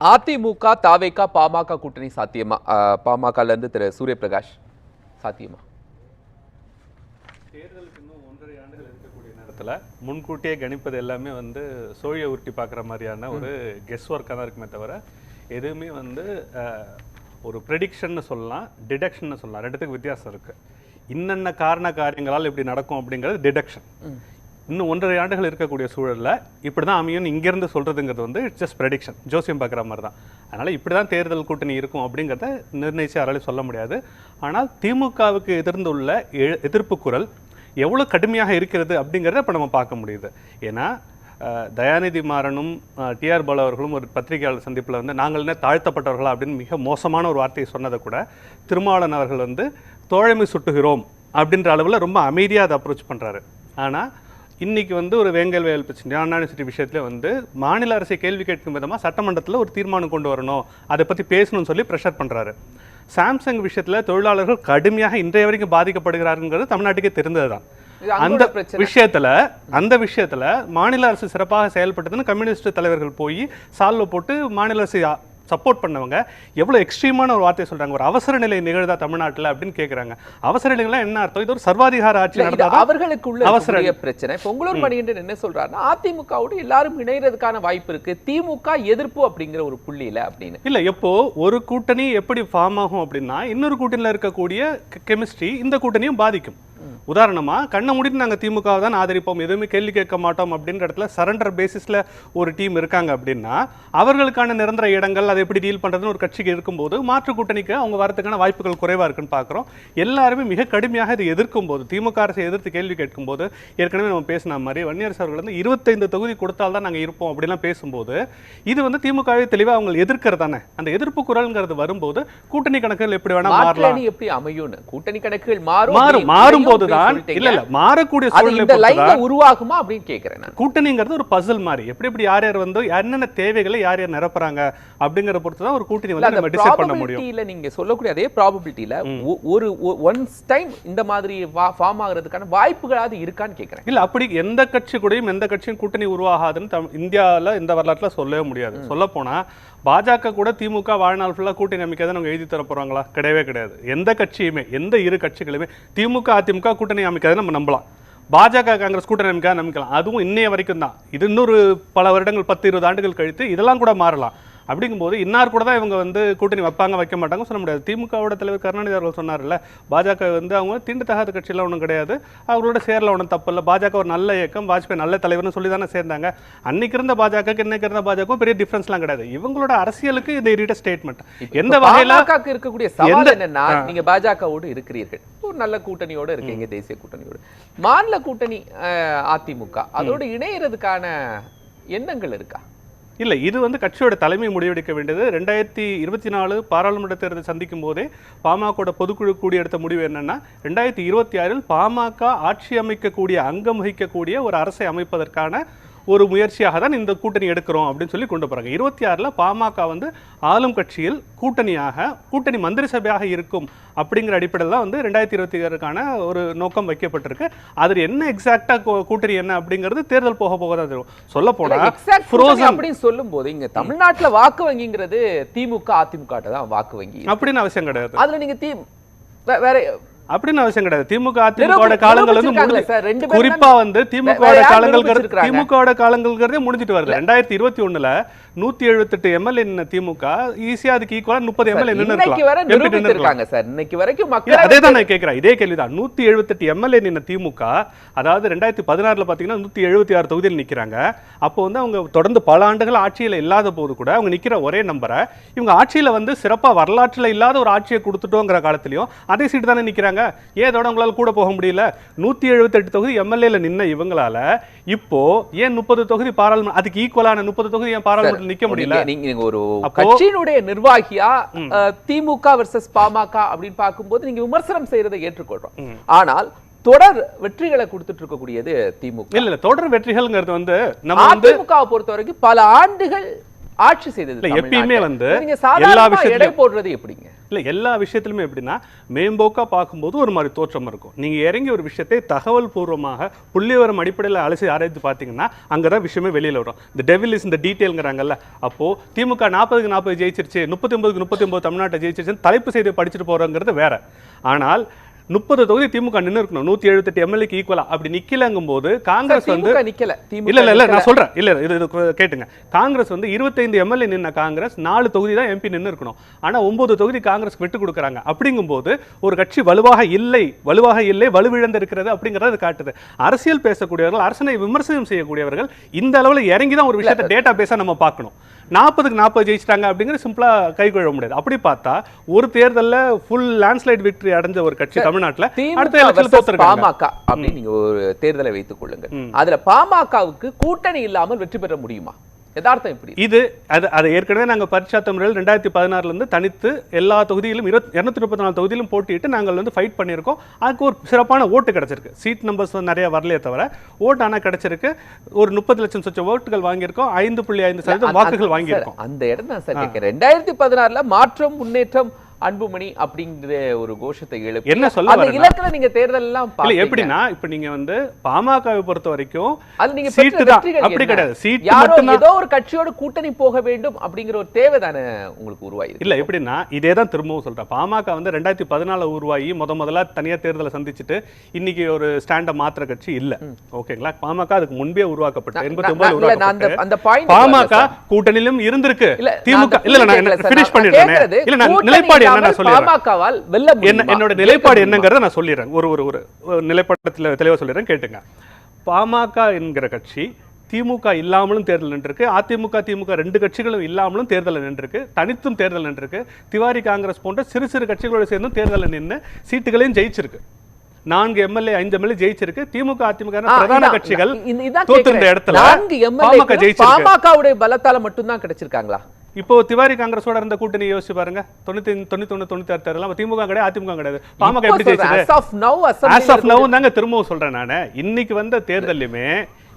அதிமுக தாவேகா பாமக கூட்டணி சாத்தியமா? பாமகல இருந்து திரு சூரியபிரகாஷ் சாத்தியமா? தேர்தலுக்கு இன்னும் ஒன்றரை ஆண்டுகள் இருக்கக்கூடிய நேரத்தில் முன்கூட்டியே கணிப்பது எல்லாமே வந்து சோழியை உருட்டி பார்க்குற மாதிரியான ஒரு கெஸ் ஒர்க்காக தான் இருக்குமே தவிர எதுவுமே வந்து ஒரு ப்ரெடிக்ஷன்னு சொல்லலாம் டிடக்ஷன்னு சொல்லலாம். ரெண்டுத்துக்கு வித்தியாசம் இருக்கு. இன்னென்ன காரண காரியங்களால் இப்படி நடக்கும் அப்படிங்கிறது டிடக்ஷன் இன்னும் ஒன்றரை ஆண்டுகள் இருக்கக்கூடிய சூழலில் இப்படி தான் அமையும்னு இங்கேருந்து சொல்கிறதுங்கிறது வந்து இட்ஸ் ஜஸ்ட் ப்ரெடிக்ஷன் ஜோசியம் பார்க்குற மாதிரி தான் அதனால் இப்படி தான் தேர்தல் கூட்டணி இருக்கும் அப்படிங்கிறத நிர்ணயிச்சு யாராலையும் சொல்ல முடியாது. ஆனால் திமுகவுக்கு எதிர்ந்துள்ள எ- எதிர்ப்பு குரல் எவ்வளோ கடுமையாக இருக்கிறது அப்படிங்கிறத இப்போ நம்ம பார்க்க முடியுது. ஏன்னா தயாநிதி மாறனும் டிஆர் பாலு அவர்களும் ஒரு பத்திரிகையாளர் சந்திப்பில் வந்து நாங்கள் என்ன தாழ்த்தப்பட்டவர்களா அப்படின்னு மிக மோசமான ஒரு வார்த்தையை சொன்னதை கூட திருமாவளன் அவர்கள் வந்து தோழமை சுட்டுகிறோம் அப்படின்ற அளவில் ரொம்ப அமைதியாக அதை அப்ரோச் பண்ணுறாரு ஆனால் இன்னைக்கு வந்து ஒரு வேங்கல் வயல் பிரச்சனை அண்ணா யூனிவர்சிட்டி விஷயத்துல வந்து மாநில அரசை கேள்வி கேட்கும் விதமா சட்டமன்றத்தில் ஒரு தீர்மானம் கொண்டு வரணும். அதை பத்தி பேசணும்னு சொல்லி ப்ரெஷர் பண்றாரு. சாம்சங் விஷயத்துல தொழிலாளர்கள் கடுமையாக இன்றைய வரைக்கும் பாதிக்கப்படுகிறாருங்கிறது தமிழ்நாட்டுக்கே தெரிந்ததுதான். இது அங்கோட அந்த. விஷயத்துல அந்த விஷயத்துல மாநில அரசு சிறப்பாக செயல்பட்டதுன்னு கம்யூனிஸ்ட் தலைவர்கள் போய் சால்வ் போட்டு மாநில அரசு சப்போர்ட் பண்ணவங்க எவ்வளவு எக்ஸ்ட்ரீமான ஒரு வார்த்தையை சொல்றாங்க. ஒரு அவசர நிலை நிகழ்தா தமிழ்நாட்டுல அப்படின்னு கேக்குறாங்க. அவசர நிலைலாம் என்ன அர்த்தம்? இது ஒரு சர்வாதிகார ஆட்சி இல்ல, இது நடந்தாதான் அவர்களுக்குள்ள அவசர பிரச்சனை. இப்ப உங்களூர் மணிகண்டன் என்ன சொல்றாருன்னா அதிமுகவோடு எல்லாரும் இணையறதுக்கான வாய்ப்பு இருக்கு. திமுக எதிர்ப்பு அப்படிங்கிற ஒரு புள்ளியில அப்படின்னு. இல்ல எப்போ ஒரு கூட்டணி எப்படி ஃபார்ம் ஆகும் அப்படின்னா இன்னொரு கூட்டணியில இருக்கக்கூடிய கெமிஸ்ட்ரி இந்த கூட்டணியும் பாதிக்கும். உதாரணமா கண்ணை மூடிட்டு நாங்க திமுக தான் ஆதரிப்போம் எதுவுமே கேள்வி கேட்க மாட்டோம் அப்படின்ற இடத்துல சரண்டர் பேசிஸ்ல ஒரு டீம் இருக்காங்க அப்படின்னா அவர்களுக்கான நிரந்தர இடங்கள் அதை எப்படி டீல் பண்றதுன்னு ஒரு கட்சிக்கு இருக்கும்போது மாற்று கூட்டணிக்கு அவங்க வரதுக்கான வாய்ப்புகள் குறைவா இருக்குன்னு பார்க்குறோம் எல்லாருமே மிக கடுமையாக இதை எதிர்க்கும் போது திமுக அரசை எதிர்த்து கேள்வி கேட்கும் போது ஏற்கனவே நம்ம பேசின மாதிரி வன்னியரசு அவர்கள் வந்து இருபத்தைந்து தொகுதி கொடுத்தால் தான் நாங்க இருப்போம் அப்படிலாம் பேசும்போது இது வந்து திமுகவே தெளிவா அவங்க எதிர்க்கிறது தானே? அந்த எதிர்ப்பு குரல்ங்கிறது வரும்போது கூட்டணி கணக்குகள் எப்படி வேணா மாற்று மாறலாம். எப்படி அமையும்னு? கூட்டணி கணக்குகள் மாறும். மாறும் மாறும் இதையும் போதுதான் சொல்லிட்டீங்க. இல்ல இல்ல மாறக்கூடிய சூழ்நிலை இந்த லைன்ல உருவாகுமா அப்படின்னு கேக்குறேன் நான். கூட்டணிங்கிறது ஒரு பசில் மாதிரி. எப்படி எப்படி யார் யார் வந்து என்னென்ன தேவைகளை யார் யார் நிரப்புறாங்க அப்படிங்கிற பொறுத்து தான் ஒரு கூட்டணி இல்ல, வந்து நம்ம டிசைட் பண்ண முடியும். probability-ல நீங்க சொல்லக்கூடிய அதே ப்ராபபிலிட்டியில ஒரு ஒன்ஸ் டைம் இந்த மாதிரி ஃபார்ம் ஆகுறதுக்கான வாய்ப்புகளாவது இருக்கான்னு கேக்குறேன். இல்ல அப்படி எந்த கட்சி கூடயும் எந்த கட்சியும் கூட்டணி உருவாகாதுன்னு இந்தியால இந்த வரலாற்றுல சொல்லவே முடியாது. சொல்ல போனா பாஜக கூட திமுக வாழ்நாள் ஃபுல்லாக கூட்டணி அமைக்காத அவங்க எழுதி தர போகிறாங்களா கிடையவே கிடையாது. எந்த கட்சியுமே எந்த இரு கட்சிகளுமே திமுக அதிமுக கூட்டணி அமைக்காத நம்ம நம்பலாம். பாஜக காங்கிரஸ் கூட்டணி அமைக்காத நம்பிக்கலாம். அதுவும் இன்னைய வரைக்கும் தான். இது இன்னொரு பல வருடங்கள் பத்து இருபது ஆண்டுகள் கழித்து இதெல்லாம் கூட மாறலாம். அப்படிங்கும்போது இன்னார் கூட தான் இவங்க வந்து கூட்டணி வைப்பாங்க வைக்க மாட்டாங்க சொல்ல முடியாது. திமுகவோட தலைவர் கருணாநிதி அவர்கள் சொன்னார்ல பாஜக வந்து அவங்க தீண்டத்தகாத கட்சியெல்லாம் ஒன்றும் கிடையாது. அவங்களோட சேரல ஒன்றும் தப்பு இல்லை. பாஜக ஒரு நல்ல இயக்கம் வாஜ்பாய் நல்ல தலைவர்னு சொல்லி தானே சேர்ந்தாங்க. அன்னைக்கு இருந்த பாஜக இன்னைக்கு இருந்த பாஜக பெரிய டிஃபரன்ஸ்லாம் கிடையாது. இவங்களோட அரசியலுக்கு இது ரீட ஸ்டேட்மெண்ட் எந்த வகையில இருக்கக்கூடிய சவால் என்னன்னா நீங்க பாஜகவோடு இருக்கிறீர்கள். ஒரு நல்ல கூட்டணியோட இருக்கீங்க தேசிய கூட்டணியோடு. மாநில கூட்டணி அதிமுக. அதோடு இணையறதுக்கான எண்ணங்கள் இருக்கா? இல்ல இது வந்து கட்சியோட தலைமை முடிவெடுக்க வேண்டியது. ரெண்டாயிரத்தி இருபத்தி நாலு பாராளுமன்ற தேர்தல் சந்திக்கும் போதே பாமகோட பொதுக்குழு கூடி எடுத்த முடிவு என்னன்னா ரெண்டாயிரத்தி இருபத்தி ஆறில் பாமக ஆட்சி அமைக்கக்கூடிய அங்கம் வகிக்கக்கூடிய ஒரு அரசை அமைப்பதற்கான ஒரு முயற்சியாக தான் இந்த கூட்டணி எடுக்கிறோம் அப்படின்னு சொல்லி கொண்டு போறாங்க. இருபத்தி ஆறில் பாமக வந்து ஆளும் கட்சியில் கூட்டணியாக கூட்டணி மந்திரி சபையாக இருக்கும் அப்படிங்கிற அடிப்படையில் தான் வந்து ரெண்டாயிரத்தி இருபத்தி ஆறுக்கான ஒரு நோக்கம் வைக்கப்பட்டிருக்கு. அதில் என்ன எக்ஸாக்டா கூட்டணி என்ன அப்படிங்கிறது தேர்தல் போக போக தான் தெரியும். சொல்ல போனா எக்ஸாக்ட் frozen அப்படின்னு சொல்லும் போது இங்க தமிழ்நாட்டுல வாக்கு வங்கிங்கிறது திமுக அதிமுக தான் வாக்கு வங்கி அப்படின்னு அவசியம் கிடையாது. அதுல நீங்க தி வேற அப்படின்னு அவசியம் கிடையாது. திமுக அதிமுக காலங்கள் வந்து குறிப்பா வந்து திமுக காலங்கள்? திமுக காலங்கள்ங்கிறதே முடிஞ்சிட்டு வருது. ரெண்டாயிரத்தி இருபத்தி ஒண்ணுல நூத்தி எழுபத்தெட்டு எம்எல்ஏ திமுக ஈஸியா அதுக்கு ஈக்குவலா முப்பது எம்எல்ஏ நின்று. நிரூபித்திருக்காங்க சார் இன்னைக்கு வரைக்கும் மக்கள் அதே தான் நான் கேட்கிறேன் இதே கேள்விதான். நூத்தி எழுபத்தெட்டு எம்எல்ஏ நின்ன திமுக அதாவது ரெண்டாயிரத்தி பதினாறுல பாத்தீங்கன்னா நூத்தி எழுபத்தி ஆறு தொகுதியில் நிக்கிறாங்க. அப்போ வந்து அவங்க தொடர்ந்து பல ஆண்டுகள் ஆட்சியில இல்லாத போது கூட அவங்க நிக்கிற ஒரே நம்பரை இவங்க ஆட்சியில வந்து சிறப்பா வரலாற்றுல இல்லாத ஒரு ஆட்சியை கொடுத்துட்டோங்கிற காலத்திலயும் அதே சீட்டு தானே நிக்கிறாங்க. ஏன் இதோட உங்களால கூட போக முடியல? நூத்தி எழுபத்தெட்டு தொகுதி எம்எல்ஏல நின்ன இவங்களால இப்போ ஏன் முப்பது தொகுதி பாராளுமன்ற அதுக்கு ஈக்குவலான முப்பது தொகுதி ஏன் பாராளுமன்றத்தில் நிக்க முடியல? நீங்க- ஒரு கட்சியினுடைய நிர்வாகியா திமுக வெர்சஸ் பாமக அப்படின்னு பார்க்கும்போது நீங்க விமர்சனம் செய்யறதை ஏற்றுக்கொள்றோம். ஆனால் தொடர் வெற்றிகளை கொடுத்துட்டு இருக்கக்கூடியது திமுக. இல்ல இல்ல தொடர் வெற்றிகள்ங்கிறது வந்து நம்ம வந்து அதிமுக பொறுத்த வரைக்கும் பல ஆண்டுகள் ஆட்சி செய்தது எப்பயுமே. வந்து நீங்க எல்லா விஷயத்திலும் எடை போடுறது எப்படிங்க? இல்லை எல்லா விஷயத்துலையுமே எப்படின்னா மேம்போக்காக பார்க்கும்போது ஒரு மாதிரி தோற்றம் இருக்கும். நீங்கள் இறங்கி ஒரு விஷயத்தை தகவல் பூர்வமாக புள்ளிவரம் அடிப்படையில் அலசி ஆராய்ச்சி பார்த்தீங்கன்னா அங்கே தான் விஷயமே வெளியில் வரும். இந்த டெவில் இஸ் இந்த டீட்டெயில்ங்கிறாங்கல்ல அப்போது திமுக நாற்பதுக்கு நாற்பது ஜெயிச்சிருச்சு முப்பத்தி ஒன்பதுக்கு முப்பத்தி ஒன்பது தமிழ்நாட்டை ஜெயிச்சிருச்சுன்னு தலைப்பு செய்தியை படிச்சுட்டு போகிறோங்கிறது வேறு. ஆனால் முப்பது தொகுதி திமுக நின்று இருக்கணும். நூத்தி எழுபத்தெட்டு எம்எல்ஏக்கு ஈக்குவலா அப்படி நிக்கலங்கும் போது காங்கிரஸ் வந்து நிக்கல. இல்ல இல்ல. நான் சொல்றேன். இல்ல இது கேட்டுங்க. காங்கிரஸ் வந்து 25 எம்எல்ஏ நின்ன காங்கிரஸ் நாலு தொகுதி தான் எம்பி நின்னு இருக்கணும். ஆனா ஒன்பது தொகுதி காங்கிரஸ் விட்டு கொடுக்குறாங்க. அப்படிங்கும்போது ஒரு கட்சி வலுவாக இல்லை வலுவாக இல்லை வலுவிழந்து இருக்கிறது அப்படிங்கறது காட்டுது. அரசியல் பேசக்கூடியவர்கள் அரசனை விமர்சனம் செய்யக்கூடியவர்கள் இந்த அளவுல இறங்கி தான் ஒரு விஷயத்தை டேட்டா பேஸா நம்ம பார்க்கணும். நாற்பதுக்கு நாற்பது ஜெயிச்சிட்டாங்க அப்படிங்கிறது சிம்பிளா கை கொள்ள முடியாது. அப்படி பார்த்தா ஒரு தேர்தல்ல ஃபுல் லேண்ட்ஸ்லைட் விக்டரி அடைஞ்ச ஒரு கட்சி தமிழ்நாட்டுல அடுத்த தோத்துருக்காங்க. பாமக அப்படின்னு நீங்க ஒரு தேர்தலை வைத்துக் கொள்ளுங்கள். அதுல பாமகவுக்கு கூட்டணி இல்லாமல் வெற்றி பெற முடியுமா? யதார்த்தம் இப்படி இது அது அது ஏற்கனவே நாங்க பரீட்சா தமிழில் ரெண்டாயிரத்தி பதினாறுல இருந்து தனித்து எல்லா தொகுதியிலும் இருபத் இரநூத்தி முப்பத்தி நாலு தொகுதியிலும் போட்டிட்டு நாங்கள் வந்து ஃபைட் பண்ணியிருக்கோம். அதுக்கு ஒரு சிறப்பான ஓட்டு கிடைச்சிருக்கு. சீட் நம்பர்ஸ் வந்து நிறைய வரலையே தவிர ஓட்டு ஆனால் கிடைச்சிருக்கு. ஒரு முப்பது லட்சம் சொச்ச ஓட்டுகள் வாங்கியிருக்கோம். ஐந்து புள்ளி ஐந்து சதவீதம் வாக்குகள் வாங்கியிருக்கோம். அந்த இடம் தான் சார் ரெண்டாயிரத்தி பதினாறுல மாற்றம் முன்னேற்றம் அன்புமணி அப்படிங்கிற ஒரு கோஷத்தை எழுப்பி. என்ன சொல்ல அந்த இலக்குல நீங்க தேர்தல் எல்லாம். எப்படின்னா இப்ப நீங்க வந்து பாமகவை பொறுத்த வரைக்கும் அது நீங்க சீட்டு தான். அப்படி? கிடையாது. சீட்டு யாரோ ஏதோ ஒரு கட்சியோட கூட்டணி போக வேண்டும் அப்படிங்கிற ஒரு தேவை தானே உங்களுக்கு உருவாயிருக்கு இல்ல எப்படின்னா இதே தான் திரும்பவும் சொல்றேன். பாமக வந்து ரெண்டாயிரத்தி பதினால உருவாகி முத முதல்ல தனியா தேர்தலை சந்திச்சுட்டு இன்னைக்கு ஒரு ஸ்டாண்ட மாத்திர கட்சி இல்ல. ஓகேங்களா? பாமக அதுக்கு முன்பே உருவாக்கப்பட்டு எண்பத்தி ஒன்பது அந்த பாமக. கூட்டணியிலும் இருந்திருக்கு. திமுக இல்ல நான் நான் பண்ணிடுறேன் இல்ல நான் நிலைப்பாடு பாமகவால் வெல்ல? என்னோட நிலைப்பாடு? என்னங்கிறத நான் சொல்லிடுறேன். ஒரு ஒரு ஒரு ஒரு நிலைப்பாட்டத்தில் தெளிவா சொல்லிடுறேன். கேட்டுங்க. பாமக என்கிற கட்சி திமுக இல்லாமலும் தேர்தல் நின்றுருக்கு. அதிமுக திமுக ரெண்டு கட்சிகளும் இல்லாமலும் தேர்தல் நின்றுருக்கு. தனித்தும் தேர்தல் நின்றுருக்கு. திவாரி காங்கிரஸ் போன்ற சிறு சிறு கட்சிகளோட சேர்ந்தும் தேர்தலில் நின்று சீட்டுகளையும் ஜெயிச்சிருக்கு. நான்கு எம்எல்ஏ ஐந்து எம்எல்ஏ ஜெயிச்சிருக்கு. திமுக அதிமுக பிரதான கட்சிகள் தோத்துருந்த. இடத்துல பாமக ஜெயிச்சிருக்கு. பாமகவுடைய பலத்தால மட்டும்தான் கிடைச்சிருக்காங்களா? இப்போ திவாரி காங்கிரஸோட இருந்த கூட்டணி யோசிச்சு பாருங்க. தொண்ணூத்தி தொண்ணூத்தி ஒண்ணு தொண்ணூத்தி ஆறு தேர்தலாம். திமுக கிடையாது அதிமுக கிடையாது. பாமக எப்படி ஜெயிச்சது? தாங்க திரும்பவும் சொல்றேன் நானு. இன்னைக்கு வந்த தேர்தல்லையுமே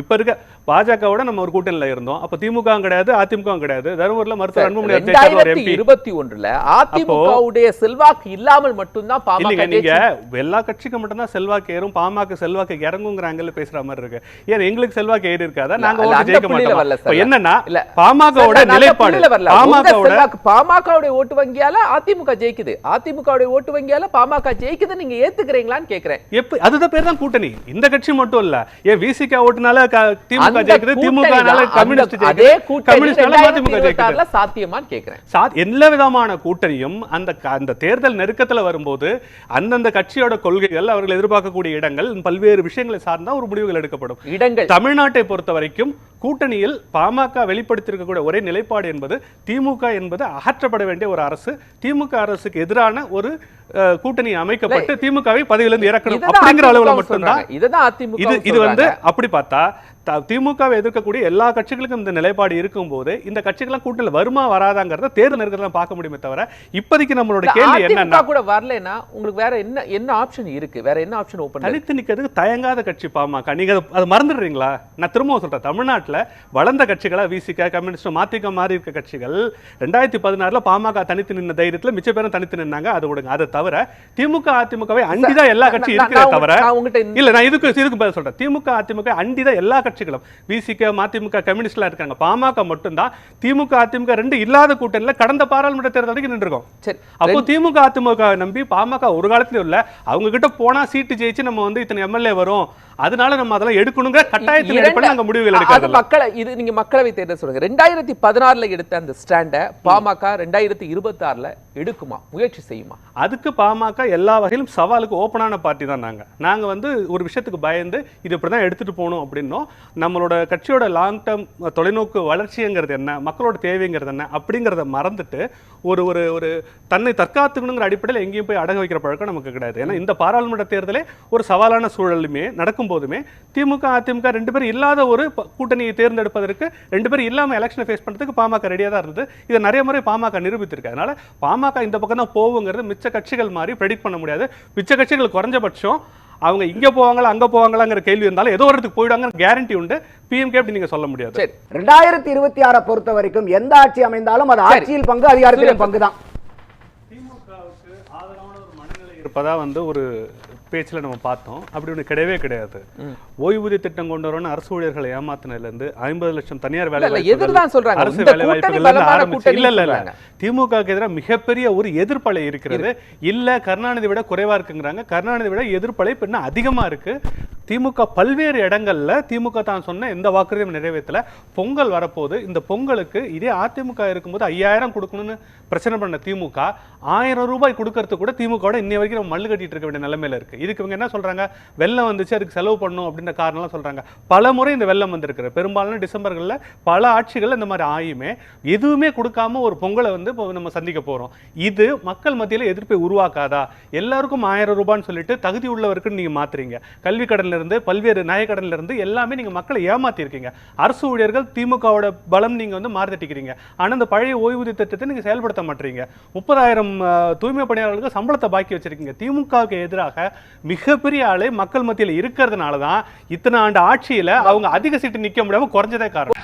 இப்ப இருக்க பாஜகவோட நம்ம ஒரு கூட்டணியில இருந்தோம். அப்ப திமுக கிடையாது அதிமுக கிடையாது. தருமபுரில மருத்துவர் அன்புமணி இருபத்தி ஒன்றுல அதிமுகவுடைய செல்வாக்கு இல்லாமல் மட்டும்தான் பாமக நீங்க எல்லா கட்சிக்கும் மட்டும்தான் செல்வாக்கு ஏறும் பாமக செல்வாக்கு இறங்குங்கிற ஆங்கிள் பேசுற மாதிரி இருக்கு. ஏன் எங்களுக்கு செல்வாக்கு ஏறி இருக்காதா? நாங்க ஓட்டு ஜெயிக்க மாட்டோம். என்னன்னா. பாமகவோட நிலைப்பாடு பாமகவோட பாமகவுடைய ஓட்டு வங்கியால அதிமுக ஜெயிக்குது. அதிமுகவுடைய ஓட்டு வங்கியால பாமக ஜெயிக்குது நீங்க ஏத்துக்கிறீங்களான்னு கேக்குறேன். எப்ப அதுதான் பேர் தான் கூட்டணி. இந்த கட்சி மட்டும் இல்ல. ஏன் விசிக ஓட்டுனால திமுக அந்த ஜெயிக்குது திமுக கம்யூனிஸ்ட் அதே கூட்டணி கம்யூனிஸ்ட் நால அதிமுக 2026 ஜெயிக்குது. ல சாத்தியமான்னு கேக்குறேன். சா- எல்லா விதமான கூட்டணியும் அந்த அந்த தேர்தல் நெருக்கத்துல வரும்போது அந்தந்த கட்சியோட கொள்கைகள் அவர்கள் எதிர்பார்க்கக்கூடிய இடங்கள் பல்வேறு விஷயங்களை சார்ந்தா ஒரு முடிவுகள் எடுக்கப்படும். இடங்கள். தமிழ்நாட்டை பொறுத்த வரைக்கும் கூட்டணியில் பாமக வெளிப்படுத்தியிருக்கக்கூடிய ஒரே நிலைப்பாடு என்பது திமுக என்பது அகற்றப்பட வேண்டிய ஒரு அரசு. திமுக அரசுக்கு எதிரான ஒரு கூட்டணி அமைக்கப்பட்டு திமுகவை பதவியிலிருந்து இறக்கணும் அப்படிங்கிற அளவுல மட்டும்தான். அதிமுக இது இது வந்து அப்படி பார்த்தா திமுகவை எதிர்க்கக்கூடிய எல்லா கட்சிகளுக்கும் இந்த நிலைப்பாடு இருக்கும்போது இந்த கட்சிகள்லாம் கூட்டணியில் வருமா வராதாங்கிறத தேர்தல் நெருக்கத்தில் பார்க்க முடியுமே தவிர இப்போதைக்கு நம்மளோட கேள்வி அதிமுக கூட வரலைன்னா உங்களுக்கு வேற என்ன என்ன ஆப்ஷன் இருக்கு? வேற என்ன ஆப்ஷன் ஓபன் தனித்து நிக்கிறதுக்கு தயங்காத கட்சி பாமக நீங்க அதை- மறந்துடுறீங்களா? நான் திரும்பவும் சொல்றேன். தமிழ்நாட்டுல வளர்ந்த கட்சிகளா விசிக கம்யூனிஸ்ட் மாத்திக மாறி இருக்க கட்சிகள் ரெண்டாயிரத்தி பதினாறுல பாமக தனித்து நின்ன தைரியத்துல மிச்ச பேரும் தனித்து நின்னாங்க. அதை விடுங்க. அதை தவிர திமுக அதிமுகவை அண்டிதான் எல்லா கட்சியும் இருக்கிறத தவிர இல்ல நான் இதுக்கு இதுக்கு பதில் சொல்றேன். திமுக அதிமுக அண்டிதான் எல்லா கட்சிகளும் விசிக மதிமுக கம்யூனிஸ்ட்லாம் இருக்காங்க. பாமக மட்டும்தான். திமுக அதிமுக ரெண்டு இல்லாத கூட்டணியில கடந்த பாராளுமன்ற தேர்தல் வரைக்கும் நின்றுருக்கோம். சரி. அப்போ திமுக அதிமுக நம்பி பாமக ஒரு காலத்துல இல்ல. அவங்க கிட்ட போனா சீட்டு ஜெயிச்சு நம்ம வந்து இத்தனை எம்எல்ஏ வரும். அதனால நம்ம அதெல்லாம் எடுக்கணுங்கிற கட்டாயத்தின் இரண்டு- அடிப்படையில் நாங்க முடிவுகள் எடுக்கிறது மக்களை இது நீங்க மக்களவை தேர்தல் சொல்லுங்க. ரெண்டாயிரத்தி பதினாறுல எடுத்த அந்த ஸ்டாண்ட பாமக ரெண்டாயிரத்தி இருபத்தி ஆறுல எடுக்குமா? முயற்சி செய்யுமா? அதுக்கு பாமக எல்லா வகையிலும் சவாலுக்கு ஓப்பனான பார்ட்டி தான் நாங்க. நாங்க வந்து ஒரு விஷயத்துக்கு பயந்து இது இப்படி தான் எடுத்துட்டு போகணும் அப்படின்னோம். நம்மளோட கட்சியோட லாங் டேர்ம் தொலைநோக்கு வளர்ச்சிங்கிறது என்ன? மக்களோட தேவைங்கிறது என்ன? அப்படிங்கிறத மறந்துட்டு ஒரு ஒரு ஒரு தன்னை தற்காத்துக்கணுங்கிற அடிப்படையில் எங்கேயும் போய் அடகு வைக்கிற பழக்கம் நமக்கு கிடையாது. ஏன்னா இந்த பாராளுமன்ற தேர்தலே ஒரு சவாலான சூழலுமே நடக்கும் போதுமே திமுக அதிமுக ரெண்டு பேரும் இல்லாத ஒரு கூட்டணியை தேர்ந்தெடுப்பதற்கு ரெண்டு பேரும் இல்லாம எலெக்ஷனை ஃபேஸ் பண்றதுக்கு பாமக ரெடியா தான் இருந்தது. இதை நிறைய முறை பாமக நிரூபித்திருக்கு. அதனால பாமக இந்த பக்கம் தான் போகுங்கிறது மிச்ச கட்சிகள் மாதிரி ப்ரெடிக்ட் பண்ண முடியாது. மிச்ச கட்சிகள் குறைஞ்சபட்சம் அவங்க இங்க போவாங்களா அங்க போவாங்களாங்கிற கேள்வி இருந்தாலும் ஏதோ ஒரு இடத்துக்கு போயிடுவாங்கன்னு கேரண்டி உண்டு. பிஎம்கே அப்படி நீங்க சொல்ல முடியாது. சரி. ரெண்டாயிரத்தி இருபத்தி ஆறை பொறுத்த வரைக்கும் எந்த ஆட்சி அமைந்தாலும் அது. ஆட்சியில் பங்கு அதிகாரத்திலும் பங்கு தான் இப்பதான் வந்து ஒரு பேச்சுல நம்ம பார்த்தோம். அப்படி ஒன்று கிடையவே கிடையாது. ஓய்வூதிய திட்டம் கொண்டு வரணும்னு அரசு ஊழியர்களை ஏமாத்தினதுல இருந்து ஐம்பது லட்சம் தனியார் வேலை சொல்றாங்க. அரசு வேலை வாய்ப்புகள் இல்ல இல்ல. திமுகவுக்கு எதிராக மிகப்பெரிய ஒரு எதிர்ப்பலை இருக்கிறது. இல்ல கருணாநிதி விட குறைவா இருக்குங்கிறாங்க. கருணாநிதி விட எதிர்ப்பலை இப்ப இன்னும் அதிகமா இருக்கு. திமுக பல்வேறு இடங்களில் திமுக தான் சொன்ன எந்த வாக்குறுதியும் நிறைவேற்றல. பொங்கல் வரப்போது இந்த பொங்கலுக்கு இதே அதிமுக இருக்கும்போது ஐயாயிரம் கொடுக்கணும்னு பிரச்சனை பண்ண திமுக ஆயிரம் ரூபாய் கொடுக்கறது கூட திமுகவோட இன்னை வரைக்கும் நம்ம மல்லு கட்டிட்டு இருக்க வேண்டிய நிலைமையில இருக்கு. இதுக்கு இவங்க என்ன சொல்றாங்க? வெள்ளம் வந்துச்சு அதுக்கு செலவு பண்ணும் அப்படின்ற காரணம்லாம் சொல்றாங்க. பல முறை இந்த வெள்ளம் வந்திருக்கிற பெரும்பாலான டிசம்பர்களில் பல ஆட்சிகள் இந்த மாதிரி ஆயுமே எதுவுமே கொடுக்காம ஒரு பொங்கலை வந்து இப்போ நம்ம சந்திக்க போறோம். இது மக்கள் மத்தியில் எதிர்ப்பை உருவாக்காதா? எல்லாருக்கும் ஆயிரம் ரூபான்னு சொல்லிட்டு தகுதி உள்ளவருக்குன்னு நீங்க மாத்துறீங்க. கல்வி கடன்ல இருந்து பல்வேறு நயக்கடன்ல இருந்து எல்லாமே நீங்க மக்களை ஏமாத்திருக்கீங்க. அரசு ஊழியர்கள் திமுகவோட பலம் நீங்க வந்து மாறுதட்டிக்கிறீங்க ஆனா இந்த பழைய ஓய்வூதிய திட்டத்தை நீங்க செயல்படுத்த மாட்டீங்க. முப்பதாயிரம் தூய்மை பணியாளர்களுக்கு சம்பளத்தை பாக்கி வச்சிருக்கீங்க. திமுகவுக்கு எதிராக மிகப்பெரிய ஆளு மக்கள் மத்தியில் இருக்கிறதுனால தான் இத்தனை ஆண்டு ஆட்சியில அவங்க அதிக சீட்டு நிக்க முடியாம குறைஞ்சதே காரணம்.